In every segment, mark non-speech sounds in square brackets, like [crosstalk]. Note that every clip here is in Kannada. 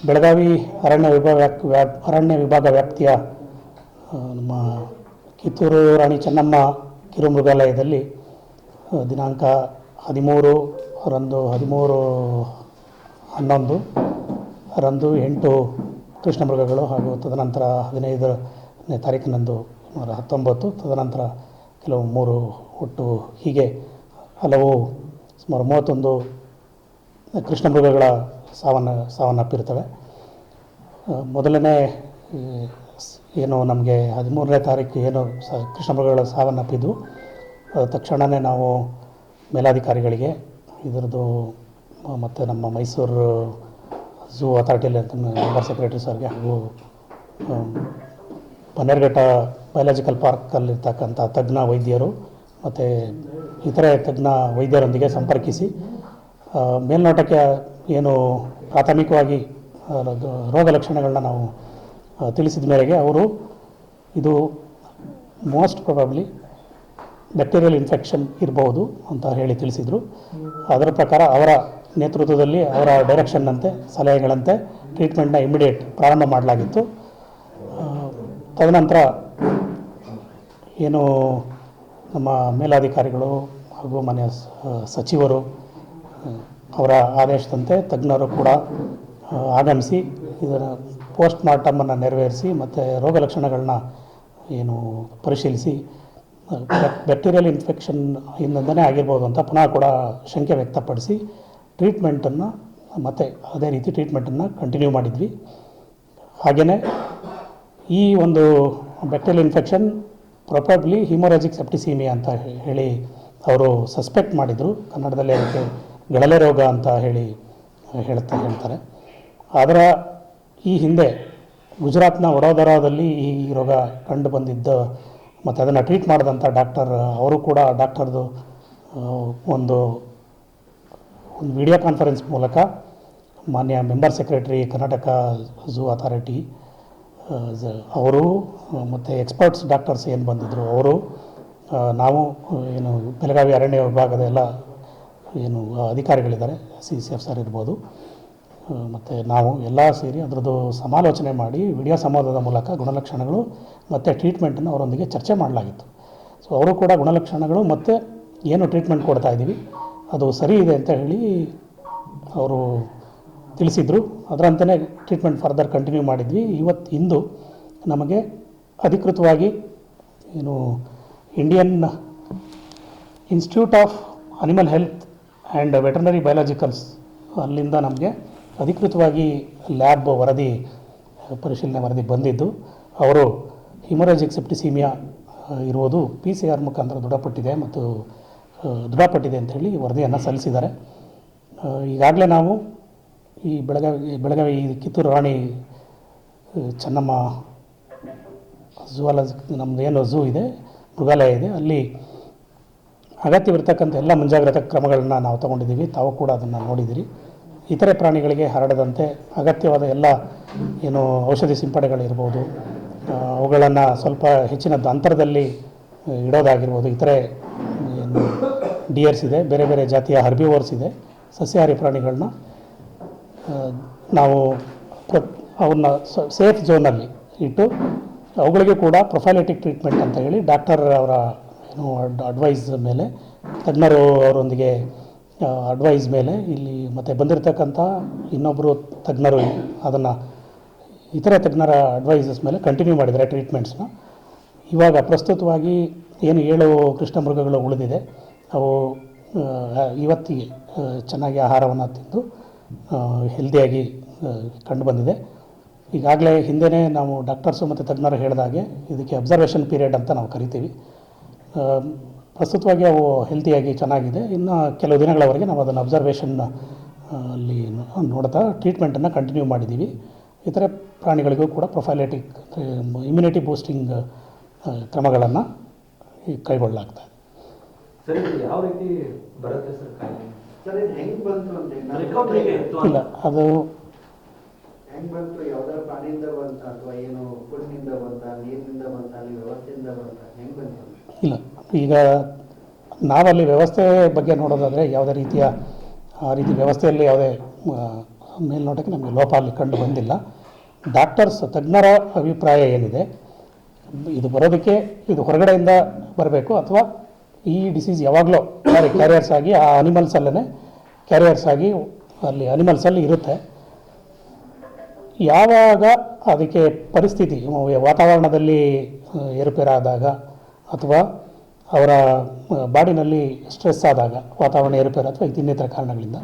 ಬೆಳಗಾವಿ ಅರಣ್ಯ ವಿಭಾಗ ವ್ಯಾಪ್ ಅರಣ್ಯ ವಿಭಾಗ ವ್ಯಾಪ್ತಿಯ ನಮ್ಮ ಕಿತ್ತೂರು ರಾಣಿ ಚೆನ್ನಮ್ಮ ಕಿರುಮೃಗಾಲಯದಲ್ಲಿ ಆ, ದಿನಾಂಕ ಹದಿಮೂರು ರಂದು ಹದಿಮೂರು ಹನ್ನೊಂದು ರಂದು ಎಂಟು ಕೃಷ್ಣ ಮೃಗಗಳು ಹಾಗೂ ತದನಂತರ ಹದಿನೈದನೇ ತಾರೀಕಿನಂದು ಹತ್ತೊಂಬತ್ತು ತದನಂತರ ಕೆಲವು ಮೂರು ಒಟ್ಟು ಹೀಗೆ ಹಲವು ಸುಮಾರು ಮೂವತ್ತೊಂದು ಕೃಷ್ಣ ಮೃಗಗಳ ಸಾವನ್ನ ಸಾವನ್ನಪ್ಪಿರ್ತವೆ ಮೊದಲನೇ ಏನು ನಮಗೆ ಹದಿಮೂರನೇ ತಾರೀಕು ಏನು ಸ ಕೃಷ್ಣಮೃಗಗಳು ಸಾವನ್ನಪ್ಪಿದ್ದು ತಕ್ಷಣವೇ ನಾವು ಮೇಲಾಧಿಕಾರಿಗಳಿಗೆ, ಇದರದ್ದು ಮತ್ತು ನಮ್ಮ ಮೈಸೂರು ಝೂ ಅಥಾರಿಟಿಯಲ್ಲಿ ಮೆಂಬರ್ ಸೆಕ್ರೆಟರಿ ಸರ್ಗೆ, ಹಾಗೂ ಬನ್ನೇರ್ಘಟ್ಟ ಬಯಲಾಜಿಕಲ್ ಪಾರ್ಕಲ್ಲಿರ್ತಕ್ಕಂಥ ತಜ್ಞ ವೈದ್ಯರು, ಮತ್ತು ಇತರೆ ತಜ್ಞ ವೈದ್ಯರೊಂದಿಗೆ ಸಂಪರ್ಕಿಸಿ ಮೇಲ್ನೋಟಕ್ಕೆ ಏನು ಪ್ರಾಥಮಿಕವಾಗಿ ರೋಗ- ಲಕ್ಷಣಗಳನ್ನ ನಾವು ತಿಳಿಸಿದ ಮೇರೆಗೆ ಅವರು ಇದು ಮೋಸ್ಟ್ ಪ್ರೊಬಬ್ಲಿ ಬ್ಯಾಕ್ಟೀರಿಯಲ್ ಇನ್ಫೆಕ್ಷನ್ ಇರಬಹುದು ಅಂತ ಹೇಳಿ ತಿಳಿಸಿದರು. ಅದರ ಪ್ರಕಾರ ಅವರ ನೇತೃತ್ವದಲ್ಲಿ, ಅವರ ಡೈರೆಕ್ಷನ್ನಂತೆ, ಸಲಹೆಗಳಂತೆ ಟ್ರೀಟ್ಮೆಂಟ್ನ ಇಮಿಡಿಯೇಟ್ ಪ್ರಾರಂಭ ಮಾಡಲಾಗಿತ್ತು. ತದನಂತರ ಏನು ನಮ್ಮ ಮೇಲಾಧಿಕಾರಿಗಳು ಹಾಗೂ ಮನೆಯ ಸಚಿವರು ಅವರ ಆದೇಶದಂತೆ ತಜ್ಞರು ಕೂಡ ಆಗಮಿಸಿ ಇದರ ಪೋಸ್ಟ್ ಮಾರ್ಟಮನ್ನು ನೆರವೇರಿಸಿ ಮತ್ತು ರೋಗ ಲಕ್ಷಣಗಳನ್ನ ಏನು ಪರಿಶೀಲಿಸಿ ಬ್ಯಾಕ್ಟೀರಿಯಲ್ ಇನ್ಫೆಕ್ಷನ್ ಇಂದನೇ ಆಗಿರ್ಬೋದು ಅಂತ ಪುನಃ ಕೂಡ ಶಂಕೆ ವ್ಯಕ್ತಪಡಿಸಿ ಟ್ರೀಟ್ಮೆಂಟನ್ನು ಮತ್ತು ಅದೇ ರೀತಿ ಟ್ರೀಟ್ಮೆಂಟನ್ನು ಕಂಟಿನ್ಯೂ ಮಾಡಿದ್ವಿ. ಹಾಗೆಯೇ ಈ ಒಂದು bacterial infection properly haemorrhagic septicaemia ಅಂತ ಹೇಳಿ ಅವರು ಸಸ್ಪೆಕ್ಟ್ ಮಾಡಿದರು. ಕನ್ನಡದಲ್ಲಿ ಅದಕ್ಕೆ ಗಳಲೆ ರೋಗ ಅಂತ ಹೇಳಿ ಹೇಳ್ತಾ ಹೇಳ್ತಾರೆ. ಆದರೆ ಈ ಹಿಂದೆ ಗುಜರಾತ್ನ ವಡೋದರಾದಲ್ಲಿ ಈ ರೋಗ ಕಂಡು ಬಂದಿದ್ದ ಮತ್ತು ಅದನ್ನು ಟ್ರೀಟ್ ಮಾಡಿದಂಥ ಡಾಕ್ಟರ್, ಅವರು ಕೂಡ ಡಾಕ್ಟರ್ದು ಒಂದು ಒಂದು ವಿಡಿಯೋ ಕಾನ್ಫರೆನ್ಸ್ ಮೂಲಕ ಮಾನ್ಯ member secretary Karnataka zoo authority ಅವರು, ಮತ್ತು ಎಕ್ಸ್ಪರ್ಟ್ಸ್ ಡಾಕ್ಟರ್ಸ್ ಏನು ಬಂದಿದ್ದರು ಅವರು ನಾವು ಏನು, ಬೆಳಗಾವಿ ಅರಣ್ಯ ವಿಭಾಗದ ಎಲ್ಲ ಏನು ಅಧಿಕಾರಿಗಳಿದ್ದಾರೆ ಸಿ ಸಿ ಎಫ್ ಸರ್ ಇರ್ಬೋದು. ಮತ್ತು ನಾವು ಎಲ್ಲ ಸೇರಿ ಅದರದ್ದು ಸಮಾಲೋಚನೆ ಮಾಡಿ, ವಿಡಿಯೋ ಸಂವಾದದ ಮೂಲಕ ಗುಣಲಕ್ಷಣಗಳು ಮತ್ತು ಟ್ರೀಟ್ಮೆಂಟನ್ನು ಅವರೊಂದಿಗೆ ಚರ್ಚೆ ಮಾಡಲಾಗಿತ್ತು. ಸೊ ಅವರು ಕೂಡ ಗುಣಲಕ್ಷಣಗಳು ಮತ್ತು ಏನು ಟ್ರೀಟ್ಮೆಂಟ್ ಕೊಡ್ತಾ ಇದ್ದೀವಿ, ಅದು ಸರಿ ಇದೆ ಅಂತ ಹೇಳಿ ಅವರು ತಿಳಿಸಿದರು. ಅದರಂತೆಯೇ ಟ್ರೀಟ್ಮೆಂಟ್ ಫರ್ದರ್ ಕಂಟಿನ್ಯೂ ಮಾಡಿದ್ವಿ. ಇವತ್ತು ಇಂದು ನಮಗೆ ಅಧಿಕೃತವಾಗಿ ಏನು, Indian institute of animal health and veterinary biologicals ಅಲ್ಲಿಂದ ನಮಗೆ ಅಧಿಕೃತವಾಗಿ ಲ್ಯಾಬ್ ವರದಿ, ಪರಿಶೀಲನೆ ವರದಿ ಬಂದಿದ್ದು, ಅವರು ಹಿಮರಾಜಿಕ್ ಸೆಪ್ಟಿಸೀಮಿಯಾ ಇರುವುದು ಪಿ ಸಿ ಆರ್ ಮುಖಾಂತರ ದೃಢಪಟ್ಟಿದೆ ಮತ್ತು ದೃಢಪಟ್ಟಿದೆ ಅಂತ ಹೇಳಿ ವರದಿಯನ್ನು ಸಲ್ಲಿಸಿದ್ದಾರೆ. ಈಗಾಗಲೇ ನಾವು ಈ ಬೆಳಗಾವಿ ಬೆಳಗಾವಿ ಕಿತ್ತೂರು ರಾಣಿ ಚೆನ್ನಮ್ಮ ಝುವಾಲಜಿ ನಮ್ಮದು ಏನು ಝೂ ಇದೆ, ಮೃಗಾಲಯ ಇದೆ, ಅಲ್ಲಿ ಅಗತ್ಯವಿರ್ತಕ್ಕಂಥ ಎಲ್ಲ ಮುಂಜಾಗ್ರತಾ ಕ್ರಮಗಳನ್ನು ನಾವು ತಗೊಂಡಿದ್ದೀವಿ. ತಾವು ಕೂಡ ಅದನ್ನು ನೋಡಿದ್ದೀರಿ. ಇತರೆ ಪ್ರಾಣಿಗಳಿಗೆ ಹರಡದಂತೆ ಅಗತ್ಯವಾದ ಎಲ್ಲ ಏನು ಔಷಧಿ ಸಿಂಪಡೆಗಳಿರ್ಬೋದು ಅವುಗಳನ್ನು ಸ್ವಲ್ಪ ಹೆಚ್ಚಿನ ಅಂತರದಲ್ಲಿ ಇಡೋದಾಗಿರ್ಬೋದು. ಇತರೆ ಏನು ಡಿಯರ್ಸ್ ಇದೆ, ಬೇರೆ ಬೇರೆ ಜಾತಿಯ ಹರ್ಬಿವೋರ್ಸ್ ಇದೆ, ಸಸ್ಯಾಹಾರಿ ಪ್ರಾಣಿಗಳನ್ನ ನಾವು ಅವನ್ನ ಸೇಫ್ ಝೋನಲ್ಲಿ ಇಟ್ಟು, ಅವುಗಳಿಗೆ ಕೂಡ ಪ್ರೊಫೈಲೆಟಿಕ್ ಟ್ರೀಟ್ಮೆಂಟ್ ಅಂತ ಹೇಳಿ ಡಾಕ್ಟರ್ ಅವರ ಅಡ್ವೈಸ್ ಮೇಲೆ, ತಜ್ಞರು ಅವರೊಂದಿಗೆ ಅಡ್ವೈಸ್ ಮೇಲೆ ಇಲ್ಲಿ ಮತ್ತು ಬಂದಿರತಕ್ಕಂಥ ಇನ್ನೊಬ್ಬರು ತಜ್ಞರು ಅದನ್ನು ಇತರ ತಜ್ಞರ ಅಡ್ವೈಸಸ್ ಮೇಲೆ ಕಂಟಿನ್ಯೂ ಮಾಡಿದ್ದಾರೆ ಟ್ರೀಟ್ಮೆಂಟ್ಸ್ನ ಇವಾಗ ಪ್ರಸ್ತುತವಾಗಿ ಏನು ಏಳು ಕೃಷ್ಣ ಮೃಗಗಳು ಉಳಿದಿದೆ, ಅವು ಇವತ್ತಿಗೆ ಚೆನ್ನಾಗಿ ಆಹಾರವನ್ನು ತಿಂದು ಹೆಲ್ದಿಯಾಗಿ ಕಂಡುಬಂದಿದೆ ಈಗಾಗಲೇ ಹಿಂದೆಯೇ ನಾವು ಡಾಕ್ಟರ್ಸು ಮತ್ತು ತಜ್ಞರು ಹೇಳಿದಾಗೆ ಇದಕ್ಕೆ ಅಬ್ಸರ್ವೇಷನ್ ಪೀರಿಯಡ್ ಅಂತ ನಾವು ಕರಿತೀವಿ. ಪ್ರಸ್ತುತವಾಗಿ ಅವು ಹೆಲ್ತಿಯಾಗಿ ಚೆನ್ನಾಗಿದೆ. ಇನ್ನು ಕೆಲವು ದಿನಗಳವರೆಗೆ ನಾವು ಅದನ್ನು ಅಬ್ಸರ್ವೇಷನ್ ಅಲ್ಲಿ ನೋಡ್ತಾ ಟ್ರೀಟ್ಮೆಂಟನ್ನು ಕಂಟಿನ್ಯೂ ಮಾಡಿದ್ದೀವಿ. ಇತರೆ ಪ್ರಾಣಿಗಳಿಗೂ ಕೂಡ ಪ್ರೊಫೈಲೆಟಿಕ್ ಇಮ್ಯುನಿಟಿ ಬೂಸ್ಟಿಂಗ್ ಕ್ರಮಗಳನ್ನು ಕೈಗೊಳ್ಳಲಾಗ್ತದೆ ಇದೆ. ಸರ್ ಯಾವ ರೀತಿ ಬರುತ್ತೆ ಸರ್ ಕಾಯಿಲೆ? ಸರ್ ಹೆಂಗ್ ಬಂತು ಅಂತ ಹೇಳಿ. ರಿಕವರಿ ಹೇಗೆ ಇತ್ತು ಇಲ್ಲ ಅದು ಹೆಂಗ್ ಬಂತು? ಯಾವ್ದಾರ ಪ್ರಾಣಿಯಿಂದ ಬಂತ ಅಥವಾ ಏನು ನೀರಿನಿಂದ ಬಂತ ಅಲ್ಲಿ ವ್ಯವಸ್ಥೆಯಿಂದ ಬಂತ? ಹೆಂಗ್ ಬಂತು ಇಲ್ಲ. ಈಗ ನಾವಲ್ಲಿ ವ್ಯವಸ್ಥೆ ಬಗ್ಗೆ ನೋಡೋದಾದರೆ ಯಾವುದೇ ರೀತಿಯ, ಆ ರೀತಿ ವ್ಯವಸ್ಥೆಯಲ್ಲಿ ಯಾವುದೇ ಮೇಲ್ನೋಟಕ್ಕೆ ನಮಗೆ ಲೋಪ ಅಲ್ಲಿ ಕಂಡು ಬಂದಿಲ್ಲ. ಡಾಕ್ಟರ್ಸ್, ತಜ್ಞರ ಅಭಿಪ್ರಾಯ ಏನಿದೆ? ಇದು ಬರೋದಕ್ಕೆ, ಇದು ಹೊರಗಡೆಯಿಂದ ಬರಬೇಕು ಅಥವಾ ಈ ಡಿಸೀಸ್ ಯಾವಾಗಲೂ ಕ್ಯಾರಿಯರ್ಸ್ ಆಗಿ, ಆ ಅನಿಮಲ್ಸಲ್ಲೇ ಕ್ಯಾರಿಯರ್ಸ್ ಆಗಿ ಅಲ್ಲಿ ಅನಿಮಲ್ಸಲ್ಲಿ ಇರುತ್ತೆ. ಯಾವಾಗ ಅದಕ್ಕೆ ಪರಿಸ್ಥಿತಿ, ವಾತಾವರಣದಲ್ಲಿ ಏರುಪೇರಾದಾಗ ಅಥವಾ ಅವರ ಬಾಡಿನಲ್ಲಿ ಸ್ಟ್ರೆಸ್ ಆದಾಗ, ವಾತಾವರಣ ಏರುಪೇರು ಅಥವಾ ಇನ್ನಿತರ ಕಾರಣಗಳಿಂದ.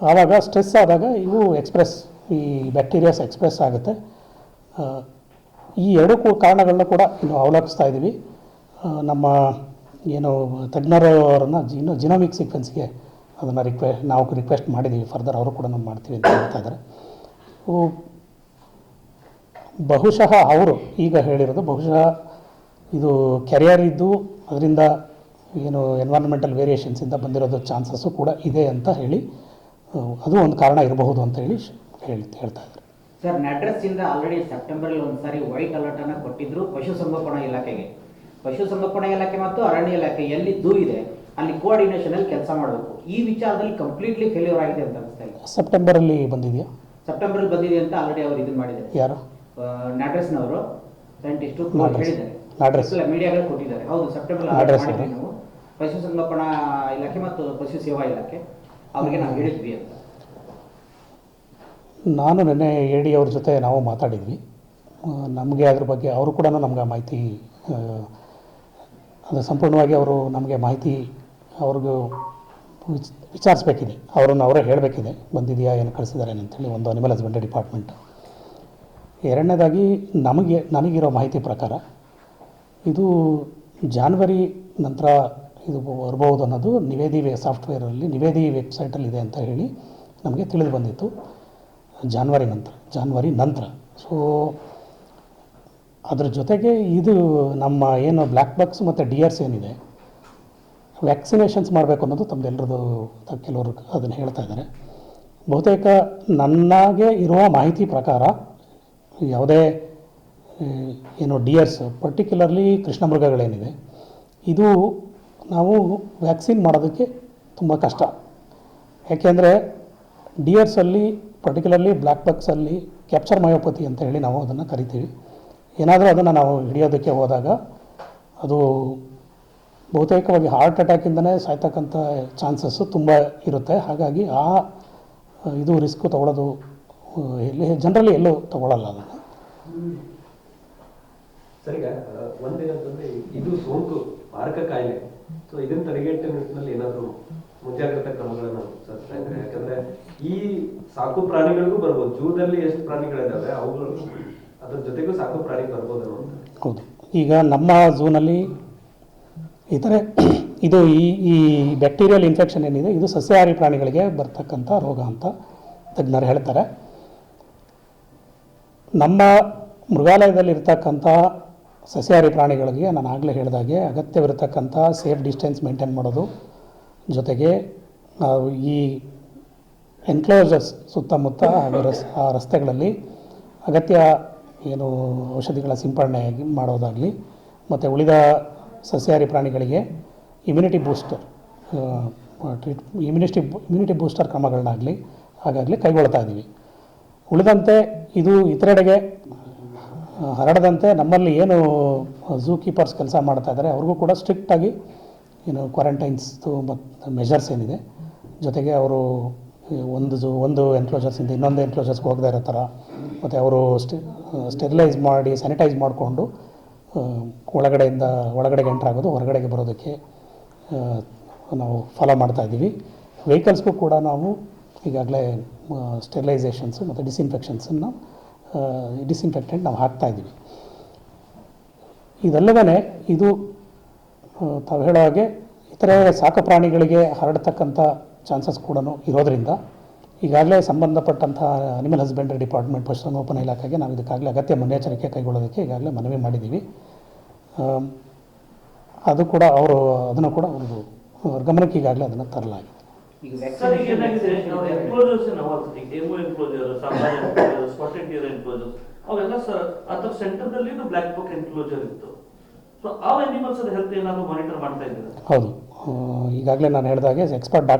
ಆವಾಗ ಸ್ಟ್ರೆಸ್ ಆದಾಗ ಇವು ಎಕ್ಸ್ಪ್ರೆಸ್, ಈ ಬ್ಯಾಕ್ಟೀರಿಯಾಸ್ ಎಕ್ಸ್ಪ್ರೆಸ್ ಆಗುತ್ತೆ. ಈ ಎರಡು ಕಾರಣಗಳನ್ನ ಕೂಡ ಇನ್ನು ಅವಲೋಕಿಸ್ತಾ ಇದ್ದೀವಿ. ನಮ್ಮ ಏನು ತಜ್ಞರವರನ್ನು ಇನ್ನು ಜಿನೋಮಿಕ್ ಸೀಕ್ವೆನ್ಸ್ಗೆ ಅದನ್ನು ರಿಕ್ವೆ ನಾವು ರಿಕ್ವೆಸ್ಟ್ ಮಾಡಿದ್ದೀವಿ. ಫರ್ದರ್ ಅವರು ಕೂಡ ನಾವು ಮಾಡ್ತೀವಿ ಅಂತ ಹೇಳ್ತಾ ಇದ್ದಾರೆ. ಬಹುಶಃ ಅವರು ಈಗ ಹೇಳಿರೋದು ಬಹುಶಃ ಇದು ಕೆರಿಯರ್ ಇದ್ದು ಅದರಿಂದ ಏನು ಎನ್ವೈರ್ಮೆಂಟಲ್ ವೇರಿಯೇಷನ್ಸಿಂದ ಬಂದಿರೋದು ಚಾನ್ಸಸ್ಸು ಕೂಡ ಇದೆ ಅಂತ ಹೇಳಿ ಅದು ಒಂದು ಕಾರಣ ಇರಬಹುದು ಅಂತ ಹೇಳಿ ಹೇಳಿ ಹೇಳ್ತಾ ಇದ್ದಾರೆ. ಸರ್ ನಡ್ರಸ್ಸಿಂದ ಆಲ್ರೆಡಿ ಸೆಪ್ಟೆಂಬರಲ್ಲಿ ಒಂದು ಸಾರಿ ವೈಟ್ ಅಲರ್ಟನ್ನು ಕೊಟ್ಟಿದ್ದರು ಕೊಟ್ಟಿದ್ರು ಪಶುಸಂಗೋಪನಾ ಇಲಾಖೆಗೆ. ಪಶುಸಂಗೋಪನಾ ಇಲಾಖೆ ಮತ್ತು ಅರಣ್ಯ ಇಲಾಖೆ ಎಲ್ಲಿ ದೂ ಇದೆ ಅಲ್ಲಿ ಕೋಆರ್ಡಿನೇಷನಲ್ಲಿ ಕೆಲಸ ಮಾಡಬೇಕು. ಈ ವಿಚಾರದಲ್ಲಿ ಕಂಪ್ಲೀಟ್ಲಿ ಫೇಲ್ಯೂರ್ ಆಗಿದೆ ಅಂತ ಅನಿಸ್ತಾ ಇದೆ. ಸೆಪ್ಟೆಂಬರಲ್ಲಿ ಬಂದಿದೆಯಾ? ಸೆಪ್ಟೆಂಬರಲ್ಲಿ ಬಂದಿದೆ ಅಂತ ಆಲ್ರೆಡಿ ಅವರು ಇದು ಮಾಡಿದ್ದಾರೆ. ಯಾರು? ನಡ್ರಸ್ನವರು ಸೈಂಟಿಸ್ಟು. ಹೇಳಿದ್ದಾರೆ. ನಾಡ್ರೆಸ್. ಮೀಡಿಯಾಗಳು ಕೊಟ್ಟಿದ್ದಾರೆ. ಹೌದು ಸೆಪ್ಟೆಂಬರ್ ಅಡ್ರೆಸ್. ನಾವು. ಇಲಾಖೆ ಮತ್ತು ಪಶು ಸೇವಾ ಇಲಾಖೆ. ಅವರಿಗೆ ನಾವು ಹೇಳಿದ್ವಿ ಅಂತ. ನಾನು ನಿನ್ನೆ ಎ ಡಿ ಅವ್ರ ಜೊತೆ ನಾವು ಮಾತಾಡಿದ್ವಿ. ನಮಗೆ ಅದ್ರ ಬಗ್ಗೆ ಅವರು ಕೂಡ ನಮ್ಗೆ ಮಾಹಿತಿ ಅದು ಸಂಪೂರ್ಣವಾಗಿ ಅವರು ನಮಗೆ ಮಾಹಿತಿ ಅವ್ರಿಗೂ ವಿಚಾರಿಸ್ಬೇಕಿದೆ. ಅವರನ್ನು ಅವರೇ ಹೇಳಬೇಕಿದೆ. ಬಂದಿದೆಯಾ ಏನು ಕಳಿಸಿದ್ದಾರೆ ಅಂತೇಳಿ ಒಂದು ಅನಿಮಲ್ ಹಸ್ಬೆಂಡ್ರಿ ಡಿಪಾರ್ಟ್ಮೆಂಟ್ ಎರಡನೇದಾಗಿ ನಮಗೆ ನನಗಿರೋ ಮಾಹಿತಿ ಪ್ರಕಾರ ಇದು ಜಾನ್ವರಿ ನಂತರ ಇದು ಬರ್ಬೋದು ಅನ್ನೋದು ನಿವೇದಿ ವೇ ಸಾಫ್ಟ್ವೇರಲ್ಲಿ ನಿವೇದಿ ವೆಬ್ಸೈಟಲ್ಲಿ ಇದೆ ಅಂತ ಹೇಳಿ ನಮಗೆ ತಿಳಿದು ಬಂದಿತ್ತು. ಜಾನ್ವರಿ ನಂತರ ಜಾನ್ವರಿ ನಂತರ. ಸೊ ಅದರ ಜೊತೆಗೆ ಇದು ನಮ್ಮ ಏನು ಬ್ಲ್ಯಾಕ್ ಬಾಕ್ಸ್ ಮತ್ತು ಡಿ ಆರ್ಸ್ ಏನಿದೆ, ವ್ಯಾಕ್ಸಿನೇಷನ್ಸ್ ಮಾಡಬೇಕು ಅನ್ನೋದು ತಮ್ಮದೆಲ್ಲರದು ಕೆಲವರು ಅದನ್ನು ಹೇಳ್ತಾ ಇದ್ದಾರೆ. ಬಹುತೇಕ ನನಗೆ ಇರುವ ಮಾಹಿತಿ ಪ್ರಕಾರ, ಯಾವುದೇ ಏನು ಡಿಯರ್ಸ್ ಪರ್ಟಿಕ್ಯುಲರ್ಲಿ ಕೃಷ್ಣಮೃಗಗಳೇನಿದೆ, ಇದು ನಾವು ವ್ಯಾಕ್ಸಿನ್ ಮಾಡೋದಕ್ಕೆ ತುಂಬ ಕಷ್ಟ. ಯಾಕೆಂದರೆ ಡಿಯರ್ಸಲ್ಲಿ ಪರ್ಟಿಕ್ಯುಲರ್ಲಿ ಬ್ಲ್ಯಾಕ್ ಬಕ್ಸಲ್ಲಿ ಕ್ಯಾಪ್ಚರ್ ಮಯೋಪತಿ ಅಂತ ಹೇಳಿ ನಾವು ಅದನ್ನು ಕರಿತೀವಿ. ಏನಾದರೂ ಅದನ್ನು ನಾವು ಹಿಡಿಯೋದಕ್ಕೆ ಹೋದಾಗ ಅದು ಬಹುತೇಕವಾಗಿ ಹಾರ್ಟ್ ಅಟ್ಯಾಕಿಂದನೇ ಸಾಯ್ತಕ್ಕಂಥ ಚಾನ್ಸಸ್ಸು ತುಂಬ ಇರುತ್ತೆ. ಹಾಗಾಗಿ ಆ, ಇದು ರಿಸ್ಕು ತಗೊಳ್ಳೋದು ಎಲ್ಲಿ ಜನರಲ್ಲಿ ಎಲ್ಲೂ ತೊಗೊಳಲ್ಲ ಅದನ್ನು. ಸರ್ ಈಗ ಒಂದೇನಂತಂದ್ರೆ ಇದು ಸೋಂಕು, ಮಾರಕ ಕಾಯಿಲೆ. ಸೊ ಇದನ್ನ ತಡೆಗಟ್ಟುವ ನಿಟ್ಟಿನಲ್ಲಿ ಏನಾದ್ರು ಮುಂಜಾಗ್ರತಾ ಕ್ರಮಗಳನ್ನ ಅನುಸರಿಸ್ತಾ ಇದ್ರೆ? ಯಾಕಂದ್ರೆ ಈ ಸಾಕು ಪ್ರಾಣಿಗಳಿಗೂ ಬರ್ಬೋದು. ಜೂದಲ್ಲಿ ಎಷ್ಟು ಪ್ರಾಣಿಗಳಿದಾವೆ, ಅವುಗಳು ಅದ್ರ ಜೊತೆಗೂ ಸಾಕು ಪ್ರಾಣಿ ಬರ್ಬೋದು ಹೌದು. ಈಗ ನಮ್ಮ ಝೂನಲ್ಲಿ ಇತರೆ [clears throat] ಇದು ಈ ಈ ಬ್ಯಾಕ್ಟೀರಿಯಲ್ ಇನ್ಫೆಕ್ಷನ್ ಏನಿದೆ, ಇದು ಸಸ್ಯಾಹಾರಿ ಪ್ರಾಣಿಗಳಿಗೆ ಬರ್ತಕ್ಕಂಥ ರೋಗ ಅಂತ ತಜ್ಞರು ಹೇಳ್ತಾರೆ. ನಮ್ಮ ಮೃಗಾಲಯದಲ್ಲಿ ಇರ್ತಕ್ಕಂಥ ಸಸ್ಯಾಹಾರಿ ಪ್ರಾಣಿಗಳಿಗೆ ನಾನು ಆಗಲೇ ಹೇಳಿದಾಗೆ ಅಗತ್ಯವಿರತಕ್ಕಂಥ ಸೇಫ್ ಡಿಸ್ಟೆನ್ಸ್ ಮೇಂಟೈನ್ ಮಾಡೋದು. ಜೊತೆಗೆ ಈ ಎನ್ಕ್ಲೋಸರ್ಸ್ ಸುತ್ತಮುತ್ತ ಹಾಗೂ ರಸ್, ಆ ರಸ್ತೆಗಳಲ್ಲಿ ಅಗತ್ಯ ಏನು ಔಷಧಿಗಳ ಸಿಂಪಡಣೆ ಮಾಡೋದಾಗಲಿ ಮತ್ತು ಉಳಿದ ಸಸ್ಯಾಹಾರಿ ಪ್ರಾಣಿಗಳಿಗೆ immunity booster treat immunity immunity booster ಕ್ರಮಗಳನ್ನಾಗಲಿ ಹಾಗಾಗಲಿ ಕೈಗೊಳ್ತಾ ಇದ್ದೀವಿ. ಉಳಿದಂತೆ ಇದು ಇತರೆಡೆಗೆ ಹರಡದಂತೆ ನಮ್ಮಲ್ಲಿ ಏನು ಝೂ ಕೀಪರ್ಸ್ ಕೆಲಸ ಮಾಡ್ತಾ ಇದ್ದಾರೆ, ಅವ್ರಿಗೂ ಕೂಡ ಸ್ಟ್ರಿಕ್ಟಾಗಿ ಏನು ಕ್ವಾರಂಟೈನ್ಸ್ದು ಮತ್ತು ಮೆಷರ್ಸ್ ಏನಿದೆ. ಜೊತೆಗೆ ಅವರು ಒಂದು ಝೂ ಒಂದು ಎನ್ಕ್ಲೋಜರ್ಸಿಂದ ಇನ್ನೊಂದು ಎನ್ಕ್ಲೋಜರ್ಸ್ಗೆ ಹೋಗದೇ ಇರೋ ಥರ, ಮತ್ತು ಅವರು ಸ್ಟೆ ಸ್ಟೆರಿಲೈಸ್ ಮಾಡಿ ಸ್ಯಾನಿಟೈಸ್ ಮಾಡಿಕೊಂಡು ಒಳಗಡೆಯಿಂದ ಒಳಗಡೆಗೆ ಎಂಟ್ರ್ ಆಗೋದು, ಹೊರಗಡೆಗೆ ಬರೋದಕ್ಕೆ ನಾವು ಫಾಲೋ ಮಾಡ್ತಾ ಇದ್ದೀವಿ. ವೆಹಿಕಲ್ಸ್ಗೂ ಕೂಡ ನಾವು ಈಗಾಗಲೇ ಸ್ಟೆರಿಲೈಸೇಷನ್ಸು ಮತ್ತು ಡಿಸ್ಇನ್ಫೆಕ್ಷನ್ಸನ್ನು ಡಿಸ್ಇನ್ಫೆಕ್ಟೆಂಟ್ ನಾವು ಹಾಕ್ತಾ ಇದ್ದೀವಿ. ಇದಲ್ಲದೇ ಇದು ತಾವು ಹೇಳೋ ಹಾಗೆ ಇತರೆ ಸಾಕು ಪ್ರಾಣಿಗಳಿಗೆ ಹರಡ್ತಕ್ಕಂಥ ಚಾನ್ಸಸ್ ಕೂಡ ಇರೋದರಿಂದ ಈಗಾಗಲೇ ಸಂಬಂಧಪಟ್ಟಂತಹ ಅನಿಮಲ್ ಹಸ್ಬೆಂಡ್ರಿ ಡಿಪಾರ್ಟ್ಮೆಂಟ್ ಪಶುಸಂಗೋಪನಾ ಇಲಾಖೆಗೆ ನಾವು ಇದಕ್ಕಾಗಲೇ ಅಗತ್ಯ ಮುನ್ನೆಚ್ಚರಿಕೆ ಕೈಗೊಳ್ಳೋದಕ್ಕೆ ಈಗಾಗಲೇ ಮನವಿ ಮಾಡಿದ್ದೀವಿ. ಅದು ಕೂಡ ಅವರು, ಅದನ್ನು ಕೂಡ ಅವ್ರ ಗಮನಕ್ಕೆ ಈಗಾಗಲೇ ಅದನ್ನು ತರಲಾಗಿದೆ. ಈಗ ಸರ್ ಈಗ ಏನಾಗಿದೆ ನಾವು ವ್ಯಾಕ್ಸಿನೇಷನ್ ಎನ್ಕ್ಲೋಜರ್ಸ್ ನಾವು ಈಗ ಎಮು ಎನ್ಕ್ಲೋಜರ್ ಸಾಮಾನ್ಯ ಎನ್ಕ್ಲೋಜರ್ ಸ್ಪಾಟೆಡ್ ಡಿಯರ್ ಎನ್ಕ್ಲೋಜರ್ ಅವೆಲ್ಲ ಸರ್ ಅದ್ರ ಸೆಂಟರ್ದಲ್ಲಿ ಬ್ಲ್ಯಾಕ್ ಬುಕ್ ಇತ್ತು. ಸೊ ಆ ಅನಿಮಲ್ಸ್ ಹೆಲ್ತ್ ಏನಾದ್ರು ಮಾನಿಟರ್ ಮಾಡ್ತಾ ಇದ್ದೀರಾ? ಹೌದು. ಈಗಾಗಲೇ ನಾನು ಹೇಳಿದಾಗೆ ಎಕ್ಸ್ಪರ್ಟ್ ಡಾಕ್ಟರ್